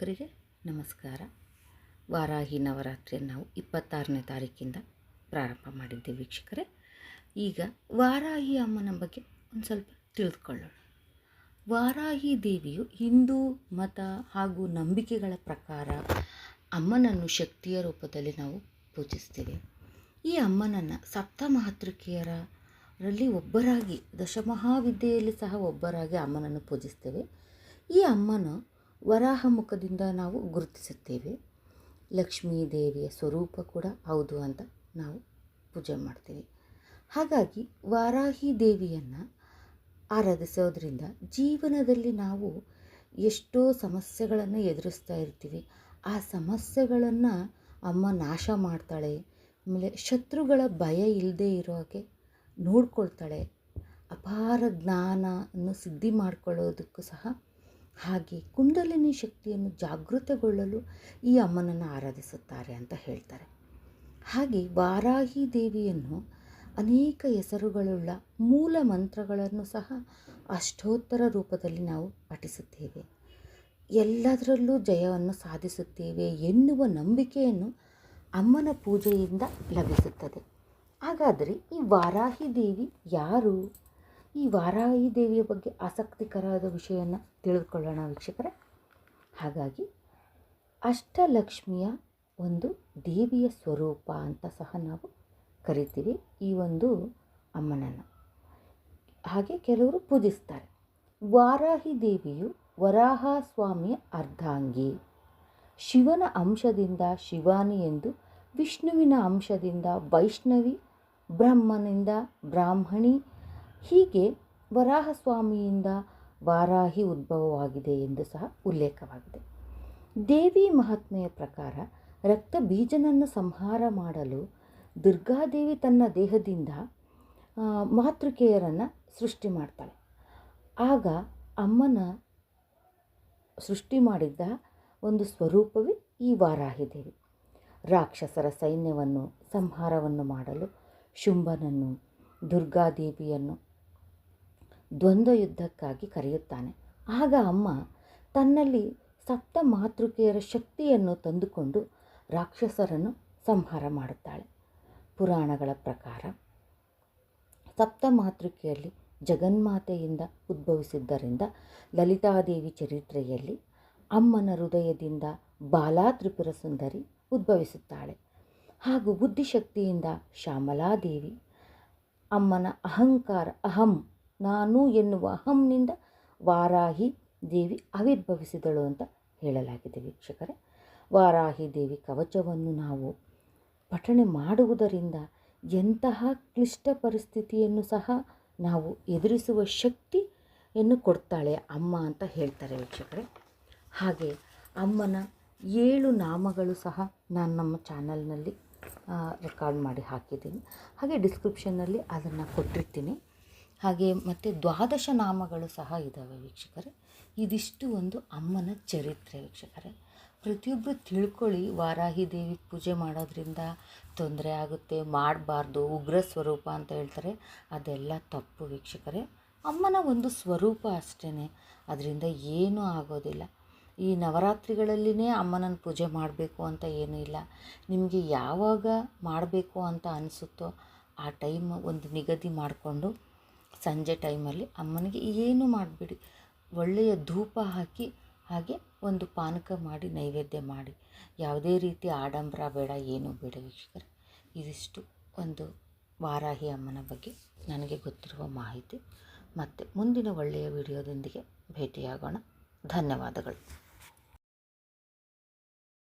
ವೀಕ್ಷಕರಿಗೆ ನಮಸ್ಕಾರ. ವಾರಾಹಿ ನವರಾತ್ರಿಯನ್ನು ನಾವು ಇಪ್ಪತ್ತಾರನೇ ತಾರೀಕಿಂದ ಪ್ರಾರಂಭ ಮಾಡಿದ್ದೆ ವೀಕ್ಷಕರೇ. ಈಗ ವಾರಾಹಿ ಅಮ್ಮನ ಬಗ್ಗೆ ಒಂದು ಸ್ವಲ್ಪ ತಿಳಿದುಕೊಳ್ಳೋಣ. ವಾರಾಹಿ ದೇವಿಯು ಹಿಂದೂ ಮತ ಹಾಗೂ ನಂಬಿಕೆಗಳ ಪ್ರಕಾರ ಅಮ್ಮನನ್ನು ಶಕ್ತಿಯ ರೂಪದಲ್ಲಿ ನಾವು ಪೂಜಿಸ್ತೇವೆ. ಈ ಅಮ್ಮನನ್ನು ಸಪ್ತ ರಲ್ಲಿ ಒಬ್ಬರಾಗಿ, ದಶಮಹಾವಿದ್ಯೆಯಲ್ಲಿ ಸಹ ಒಬ್ಬರಾಗಿ ಅಮ್ಮನನ್ನು ಪೂಜಿಸ್ತೇವೆ. ಈ ಅಮ್ಮನ ವರಾಹ ಮುಖದಿಂದ ನಾವು ಗುರುತಿಸುತ್ತೇವೆ. ಲಕ್ಷ್ಮೀ ದೇವಿಯ ಸ್ವರೂಪ ಕೂಡ ಹೌದು ಅಂತ ನಾವು ಪೂಜೆ ಮಾಡ್ತೀವಿ. ಹಾಗಾಗಿ ವಾರಾಹಿ ದೇವಿಯನ್ನು ಆರಾಧಿಸೋದ್ರಿಂದ ಜೀವನದಲ್ಲಿ ನಾವು ಎಷ್ಟೋ ಸಮಸ್ಯೆಗಳನ್ನು ಎದುರಿಸ್ತಾ ಇರ್ತೀವಿ. ಆ ಸಮಸ್ಯೆಗಳನ್ನು ಅಮ್ಮ ನಾಶ ಮಾಡ್ತಾಳೆ, ಆಮೇಲೆ ಶತ್ರುಗಳ ಭಯ ಇಲ್ಲದೆ ಇರೋ ಹಾಗೆ ನೋಡ್ಕೊಳ್ತಾಳೆ. ಅಪಾರ ಜ್ಞಾನವನ್ನು ಸಿದ್ಧಿ ಮಾಡ್ಕೊಳ್ಳೋದಕ್ಕೂ ಸಹ ಹಾಗೆ ಕುಂಡಲಿನಿ ಶಕ್ತಿಯನ್ನು ಜಾಗೃತಗೊಳ್ಳಲು ಈ ಅಮ್ಮನನ್ನು ಆರಾಧಿಸುತ್ತಾರೆ ಅಂತ ಹೇಳ್ತಾರೆ. ಹಾಗೆ ವಾರಾಹಿ ದೇವಿಯನ್ನು ಅನೇಕ ಹೆಸರುಗಳುಳ್ಳ ಮೂಲ ಮಂತ್ರಗಳನ್ನು ಸಹ ಅಷ್ಟೋತ್ತರ ರೂಪದಲ್ಲಿ ನಾವು ಪಠಿಸುತ್ತೇವೆ. ಎಲ್ಲದರಲ್ಲೂ ಜಯವನ್ನು ಸಾಧಿಸುತ್ತೇವೆ ಎನ್ನುವ ನಂಬಿಕೆಯನ್ನು ಅಮ್ಮನ ಪೂಜೆಯಿಂದ ಲಭಿಸುತ್ತದೆ. ಹಾಗಾದರೆ ಈ ವಾರಾಹಿ ದೇವಿ ಯಾರು? ಈ ವಾರಾಹಿ ದೇವಿಯ ಬಗ್ಗೆ ಆಸಕ್ತಿಕರವಾದ ವಿಷಯವನ್ನು ತಿಳಿದುಕೊಳ್ಳೋಣ ವೀಕ್ಷಕರೇ. ಹಾಗಾಗಿ ಅಷ್ಟಲಕ್ಷ್ಮಿಯ ಒಂದು ದೇವಿಯ ಸ್ವರೂಪ ಅಂತ ಸಹ ನಾವು ಕರಿತೀವಿ ಈ ಒಂದು ಅಮ್ಮನನ್ನು. ಹಾಗೆ ಕೆಲವರು ಪೂಜಿಸ್ತಾರೆ. ವಾರಾಹಿ ದೇವಿಯು ವರಾಹ ಸ್ವಾಮಿಯ ಅರ್ಧಾಂಗಿ. ಶಿವನ ಅಂಶದಿಂದ ಶಿವಾನಿ ಎಂದು, ವಿಷ್ಣುವಿನ ಅಂಶದಿಂದ ವೈಷ್ಣವಿ, ಬ್ರಹ್ಮನಿಂದ ಬ್ರಾಹ್ಮಣಿ ಹೀಗೆ ವರಾಹಸ್ವಾಮಿಯಿಂದ ವಾರಾಹಿ ಉದ್ಭವವಾಗಿದೆ ಎಂದು ಸಹ ಉಲ್ಲೇಖವಾಗಿದೆ. ದೇವಿ ಮಹಾತ್ಮೆಯ ಪ್ರಕಾರ ರಕ್ತ ಬೀಜನನ್ನು ಸಂಹಾರ ಮಾಡಲು ದುರ್ಗಾದೇವಿ ತನ್ನ ದೇಹದಿಂದ ಮಾತೃಕೆಯರನ್ನು ಸೃಷ್ಟಿ ಮಾಡ್ತಾಳೆ. ಆಗ ಅಮ್ಮನ ಸೃಷ್ಟಿ ಮಾಡಿದ್ದ ಒಂದು ಸ್ವರೂಪವೇ ಈ ವಾರಾಹಿ ದೇವಿ. ರಾಕ್ಷಸರ ಸೈನ್ಯವನ್ನು, ಸಂಹಾರವನ್ನು ಮಾಡಲು ಶುಂಭನನ್ನು, ದುರ್ಗಾದೇವಿಯನ್ನು ದ್ವಂದ್ವ ಯುದ್ಧಕ್ಕಾಗಿ ಕರೆಯುತ್ತಾನೆ. ಆಗ ಅಮ್ಮ ತನ್ನಲ್ಲಿ ಸಪ್ತ ಮಾತೃಕೆಯರ ಶಕ್ತಿಯನ್ನು ತಂದುಕೊಂಡು ರಾಕ್ಷಸರನ್ನು ಸಂಹಾರ ಮಾಡುತ್ತಾಳೆ. ಪುರಾಣಗಳ ಪ್ರಕಾರ ಸಪ್ತ ಮಾತೃಕೆಯಲ್ಲಿ ಜಗನ್ಮಾತೆಯಿಂದ ಉದ್ಭವಿಸಿದ್ದರಿಂದ ಲಲಿತಾದೇವಿ ಚರಿತ್ರೆಯಲ್ಲಿ ಅಮ್ಮನ ಹೃದಯದಿಂದ ಬಾಲಾ ತ್ರಿಪುರ ಸುಂದರಿ ಉದ್ಭವಿಸುತ್ತಾಳೆ. ಹಾಗೂ ಬುದ್ಧಿಶಕ್ತಿಯಿಂದ ಶ್ಯಾಮಲಾದೇವಿ ಅಮ್ಮನ ಅಹಂಕಾರ ಅಹಂ ನಾನು ಎನ್ನುವ ಅಹಂನಿಂದ ವಾರಾಹಿ ದೇವಿ ಆವಿರ್ಭವಿಸಿದಳು ಅಂತ ಹೇಳಲಾಗಿದೆ ವೀಕ್ಷಕರೇ. ವಾರಾಹಿ ದೇವಿ ಕವಚವನ್ನು ನಾವು ಪಠಣೆ ಮಾಡುವುದರಿಂದ ಎಂತಹ ಕ್ಲಿಷ್ಟ ಪರಿಸ್ಥಿತಿಯನ್ನು ಸಹ ನಾವು ಎದುರಿಸುವ ಶಕ್ತಿಯನ್ನು ಕೊಡ್ತಾಳೆ ಅಮ್ಮ ಅಂತ ಹೇಳ್ತಾರೆ ವೀಕ್ಷಕರೇ. ಹಾಗೆ ಅಮ್ಮನ ಏಳು ನಾಮಗಳು ಸಹ ನಾನು ನಮ್ಮ ಚಾನಲ್ನಲ್ಲಿ ರೆಕಾರ್ಡ್ ಮಾಡಿ ಹಾಕಿದ್ದೀನಿ. ಹಾಗೆ ಡಿಸ್ಕ್ರಿಪ್ಷನ್ನಲ್ಲಿ ಅದನ್ನು ಕೊಟ್ಟಿರ್ತೀನಿ. ಹಾಗೆ ಮತ್ತು ದ್ವಾದಶ ನಾಮಗಳು ಸಹ ಇದ್ದಾವೆ ವೀಕ್ಷಕರೇ. ಇದಿಷ್ಟು ಒಂದು ಅಮ್ಮನ ಚರಿತ್ರೆ ವೀಕ್ಷಕರೇ. ಪ್ರತಿಯೊಬ್ಬರು ತಿಳ್ಕೊಳ್ಳಿ, ವಾರಾಹಿ ದೇವಿ ಪೂಜೆ ಮಾಡೋದ್ರಿಂದ ತೊಂದರೆ ಆಗುತ್ತೆ, ಮಾಡಬಾರ್ದು, ಉಗ್ರ ಸ್ವರೂಪ ಅಂತ ಹೇಳ್ತಾರೆ. ಅದೆಲ್ಲ ತಪ್ಪು ವೀಕ್ಷಕರೇ. ಅಮ್ಮನ ಒಂದು ಸ್ವರೂಪ ಅಷ್ಟೇ ಅದರಿಂದ ಏನೂ ಆಗೋದಿಲ್ಲ. ಈ ನವರಾತ್ರಿಗಳಲ್ಲಿನೇ ಅಮ್ಮನನ್ನು ಪೂಜೆ ಮಾಡಬೇಕು ಅಂತ ಏನೂ ಇಲ್ಲ. ನಿಮಗೆ ಯಾವಾಗ ಮಾಡಬೇಕು ಅಂತ ಅನಿಸುತ್ತೋ ಆ ಟೈಮ್ ಒಂದು ನಿಗದಿ ಮಾಡಿಕೊಂಡು ಸಂಜೆ ಟೈಮಲ್ಲಿ ಅಮ್ಮನಿಗೆ ಏನು ಮಾಡಬೇಡಿ, ಒಳ್ಳೆಯ ಧೂಪ ಹಾಕಿ ಹಾಗೆ ಒಂದು ಪಾನಕ ಮಾಡಿ, ನೈವೇದ್ಯ ಮಾಡಿ. ಯಾವುದೇ ರೀತಿ ಆಡಂಬರ ಬೇಡ, ಏನೂ ಬೇಡ ವೀಕ್ಷಕರೇ. ಇದಿಷ್ಟು ಒಂದು ವಾರಾಹಿ ಅಮ್ಮನ ಬಗ್ಗೆ ನನಗೆ ಗೊತ್ತಿರುವ ಮಾಹಿತಿ. ಮತ್ತು ಮುಂದಿನ ಒಳ್ಳೆಯ ವಿಡಿಯೋದೊಂದಿಗೆ ಭೇಟಿಯಾಗೋಣ. ಧನ್ಯವಾದಗಳು.